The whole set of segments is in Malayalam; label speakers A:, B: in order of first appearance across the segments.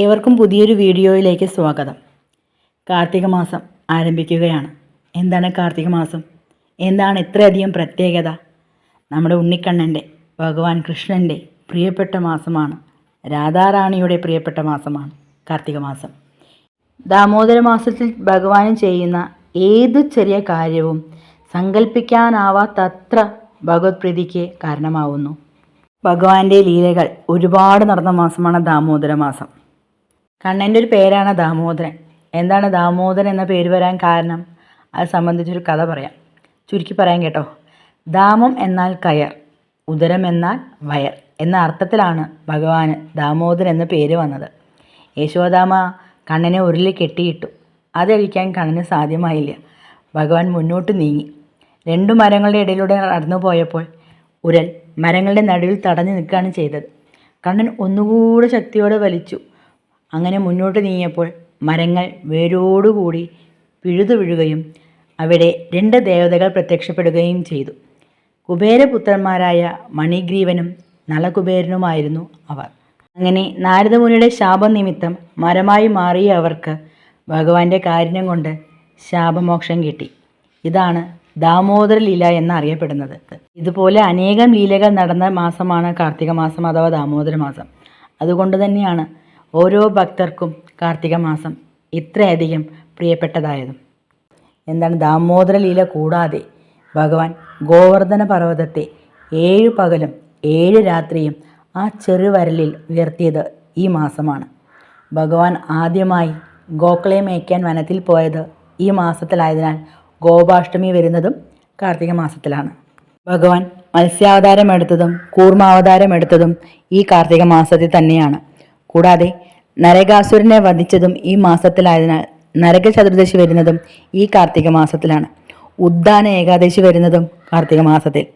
A: ഏവർക്കും പുതിയൊരു വീഡിയോയിലേക്ക് സ്വാഗതം. കാർത്തിക മാസം ആരംഭിക്കുകയാണ്. എന്താണ് കാർത്തിക മാസം? എന്താണ് ഇത്രയധികം പ്രത്യേകത? നമ്മുടെ ഉണ്ണിക്കണ്ണന്റെ ഭഗവാൻ കൃഷ്ണന്റെ പ്രിയപ്പെട്ട മാസമാണ്. രാധാറാണിയുടെ പ്രിയപ്പെട്ട മാസമാണ് കാർത്തിക മാസം. ദാമോദര മാസത്തിൽ ഭഗവാൻ ചെയ്യുന്ന ഏത് ചെറിയ കാര്യവും സങ്കല്പിക്കാനാവാത്തത്ര ഭഗവത്പ്രീതിക്ക് കാരണമാവുന്നു. ഭഗവാന്റെ ലീലകൾ ഒരുപാട് നടന്ന മാസമാണ് ദാമോദര മാസം. കണ്ണന്റെ ഒരു പേരാണ് ദാമോദരൻ. എന്താണ് ദാമോദരൻ എന്ന പേര് വരാൻ കാരണം? അത് സംബന്ധിച്ചൊരു കഥ പറയാം. ചുരുക്കി പറയാൻ കേട്ടോ. ദാമം എന്നാൽ കയർ ഉദരം എന്നാൽ വയർ എന്ന അർത്ഥത്തിലാണ് ഭഗവാന് ദാമോദരൻ എന്ന പേര് വന്നത്. യശോദാമ കണ്ണനെ ഉരുളിൽ കെട്ടിയിട്ടു. അതഴിക്കാൻ കണ്ണന് സാധ്യമായില്ല. ഭഗവാൻ മുന്നോട്ട് നീങ്ങി. രണ്ടു മരങ്ങളുടെ ഇടയിലൂടെ നടന്നു പോയപ്പോൾ ഉരൽ മരങ്ങളുടെ നടുവിൽ തടഞ്ഞു നിൽക്കുകയാണ് ചെയ്തത്. കണ്ണൻ ഒന്നുകൂടെ ശക്തിയോടെ വലിച്ചു. അങ്ങനെ മുന്നോട്ട് നീങ്ങിയപ്പോൾ മരങ്ങൾ വേരോടുകൂടി പിഴുതു വീഴുകയും അവിടെ രണ്ട് ദേവതകൾ പ്രത്യക്ഷപ്പെടുകയും ചെയ്തു. കുബേരപുത്രന്മാരായ മണിഗ്രീവനും നളകുബേരനുമായിരുന്നു അവർ. അങ്ങനെ നാരദമുനിയുടെ ശാപം നിമിത്തം മരമായി മാറിയ അവർക്ക് ഭഗവാന്റെ കാരുണ്യം കൊണ്ട് ശാപമോക്ഷം കിട്ടി. ഇതാണ് ദാമോദര ലീല എന്നറിയപ്പെടുന്നത്. ഇതുപോലെ അനേകം ലീലകൾ നടന്ന മാസമാണ് കാർത്തിക മാസം അഥവാ ദാമോദര മാസം. അതുകൊണ്ട് തന്നെയാണ് ഓരോ ഭക്തർക്കും കാർത്തിക മാസം ഇത്രയധികം പ്രിയപ്പെട്ടതായതും. എന്താണ് ദാമോദര ലീല കൂടാതെ ഭഗവാൻ ഗോവർദ്ധന പർവതത്തെ ഏഴ് പകലും ഏഴ് രാത്രിയും ആ ചെറുവരലിൽ ഉയർത്തിയത് ഈ മാസമാണ്. ഭഗവാൻ ആദ്യമായി ഗോക്കളെ മേയ്ക്കാൻ വനത്തിൽ പോയത് ഈ മാസത്തിലായതിനാൽ ഗോപാഷ്ടമി വരുന്നതും കാർത്തിക മാസത്തിലാണ്. ഭഗവാൻ മത്സ്യാവതാരം എടുത്തതും കൂർമാവതാരം എടുത്തതും ഈ കാർത്തിക മാസത്തിൽ തന്നെയാണ്. കൂടാതെ നരകാസുരനെ വധിച്ചതും ഈ മാസത്തിലായതിനാൽ നരക ചതുർദശി വരുന്നതും ഈ കാർത്തിക മാസത്തിലാണ്. ഉദ്ദാന ഏകാദശി വരുന്നതും കാർത്തിക മാസത്തിൽ.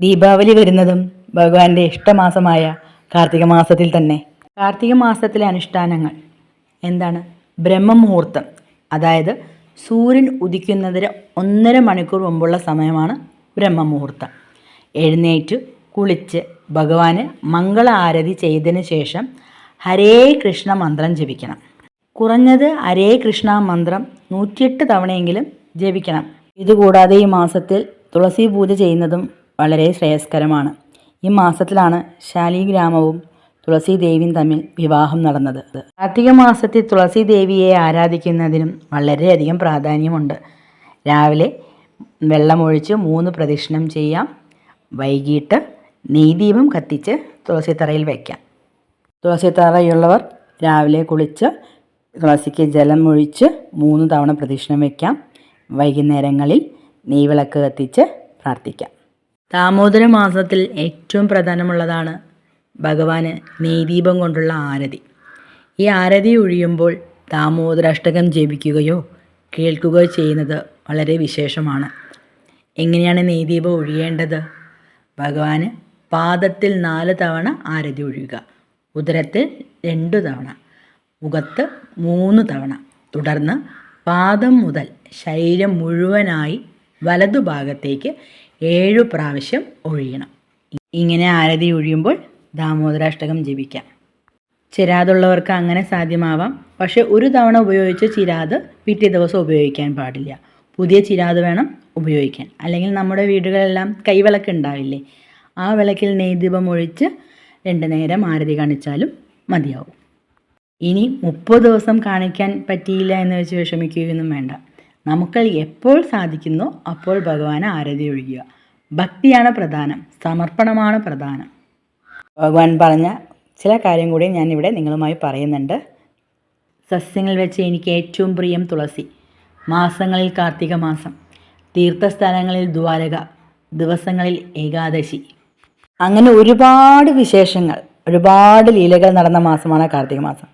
A: ദീപാവലി വരുന്നതും ഭഗവാന്റെ ഇഷ്ടമാസമായ കാർത്തിക മാസത്തിൽ തന്നെ. കാർത്തിക മാസത്തിലെ അനുഷ്ഠാനങ്ങൾ എന്താണ്? ബ്രഹ്മമുഹൂർത്തം. അതായത് സൂര്യൻ ഉദിക്കുന്നതിന് ഒന്നര മണിക്കൂർ മുമ്പുള്ള സമയമാണ് ബ്രഹ്മമുഹൂർത്തം. എഴുന്നേറ്റ് കുളിച്ച് ഭഗവാന് മംഗള ആരതി ചെയ്തതിന് ശേഷം ഹരേ കൃഷ്ണ മന്ത്രം ജപിക്കണം. കുറഞ്ഞത് ഹരേ കൃഷ്ണ മന്ത്രം നൂറ്റിയെട്ട് തവണയെങ്കിലും ജപിക്കണം. ഇതുകൂടാതെ ഈ മാസത്തിൽ തുളസി പൂജ ചെയ്യുന്നതും വളരെ ശ്രേയസ്കരമാണ്. ഈ മാസത്തിലാണ് ശാലിഗ്രാമവും തുളസി ദേവിയും തമ്മിൽ വിവാഹം നടന്നത്. കാർത്തിക മാസത്തിൽ തുളസി ദേവിയെ ആരാധിക്കുന്നതിനും വളരെയധികം പ്രാധാന്യമുണ്ട്. രാവിലെ വെള്ളമൊഴിച്ച് മൂന്ന് പ്രദക്ഷിണം ചെയ്യാം. വൈകിട്ട് നെയ്ദീപം കത്തിച്ച് തുളസിത്തറയിൽ വയ്ക്കാം തുളസിത്തറയുള്ളവർ രാവിലെ കുളിച്ച് തുളസിക്ക് ജലം ഒഴിച്ച് മൂന്ന് തവണ പ്രദക്ഷിണം വയ്ക്കാം വൈകുന്നേരങ്ങളിൽ നെയ്വിളക്ക് കത്തിച്ച് പ്രാർത്ഥിക്കാം. ദാമോദര മാസത്തിൽ ഏറ്റവും പ്രധാനമുള്ളതാണ് ഭഗവാന് നെയ്ദീപം കൊണ്ടുള്ള ആരതി. ഈ ആരതി ഒഴിയുമ്പോൾ ദാമോദരാഷ്ടകം ജപിക്കുകയോ കേൾക്കുകയോ ചെയ്യുന്നത് വളരെ വിശേഷമാണ്. എങ്ങനെയാണ് നെയ്ദീപം ഒഴിയേണ്ടത്? ഭഗവാന് പാദത്തിൽ നാല് തവണ ആരതി ഒഴിയുക. ഉദരത്തിൽ രണ്ടു തവണ മുഖത്ത് മൂന്ന് തവണ. തുടർന്ന് പാദം മുതൽ ശരീരം മുഴുവനായി വലതുഭാഗത്തേക്ക് ഏഴു പ്രാവശ്യം ഒഴിയണം. ഇങ്ങനെ ആരതി ഒഴിയുമ്പോൾ ദാമോദരാഷ്ടകം ജപിക്കാം. ചിരാതുള്ളവർക്ക് അങ്ങനെ സാധ്യമാവാം. പക്ഷേ ഒരു തവണ ഉപയോഗിച്ച ചിരാത് പിറ്റേ ദിവസം ഉപയോഗിക്കാൻ പാടില്ല. പുതിയ ചിരാത് വേണം ഉപയോഗിക്കാൻ. അല്ലെങ്കിൽ നമ്മുടെ വീടുകളെല്ലാം കൈവിളക്ക് ഉണ്ടാവില്ലേ? ആ വിളക്കിൽ നെയ്ദീപം ഒഴിച്ച് രണ്ട് നേരം ആരതി കാണിച്ചാലും മതിയാവും. ഇനി മുപ്പത് ദിവസം കാണിക്കാൻ പറ്റിയില്ല എന്ന് വെച്ച് വിഷമിക്കുകയൊന്നും വേണ്ട. നമുക്ക് എപ്പോൾ സാധിക്കുന്നോ അപ്പോൾ ഭഗവാനെ ആരതി ഒഴിക്കുക ഭക്തിയാണ് പ്രധാനം സമർപ്പണമാണ് പ്രധാനം. ഭഗവാൻ പറഞ്ഞ ചില കാര്യം കൂടി ഞാനിവിടെ നിങ്ങളുമായി പറയുന്നുണ്ട്. സസ്യങ്ങൾ വെച്ച് എനിക്ക് ഏറ്റവും പ്രിയം തുളസി. മാസങ്ങളിൽ കാർത്തിക മാസം തീർത്ഥസ്ഥലങ്ങളിൽ ദ്വാരക ദിവസങ്ങളിൽ ഏകാദശി. അങ്ങനെ ഒരുപാട് വിശേഷങ്ങൾ ഒരുപാട് ലീലകൾ നടന്ന മാസമാണ് കാർത്തിക മാസം.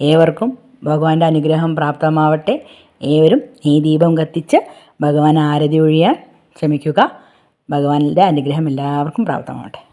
A: ഏവർക്കും ഭഗവാന്റെ അനുഗ്രഹം പ്രാപ്തമാവട്ടെ. ഏവരും ഈ ദീപം കത്തിച്ച് ഭഗവാൻ ആരതി ഒഴിയാൻ ശ്രമിക്കുക. ഭഗവാന്റെ അനുഗ്രഹം എല്ലാവർക്കും പ്രാപ്തമാവട്ടെ.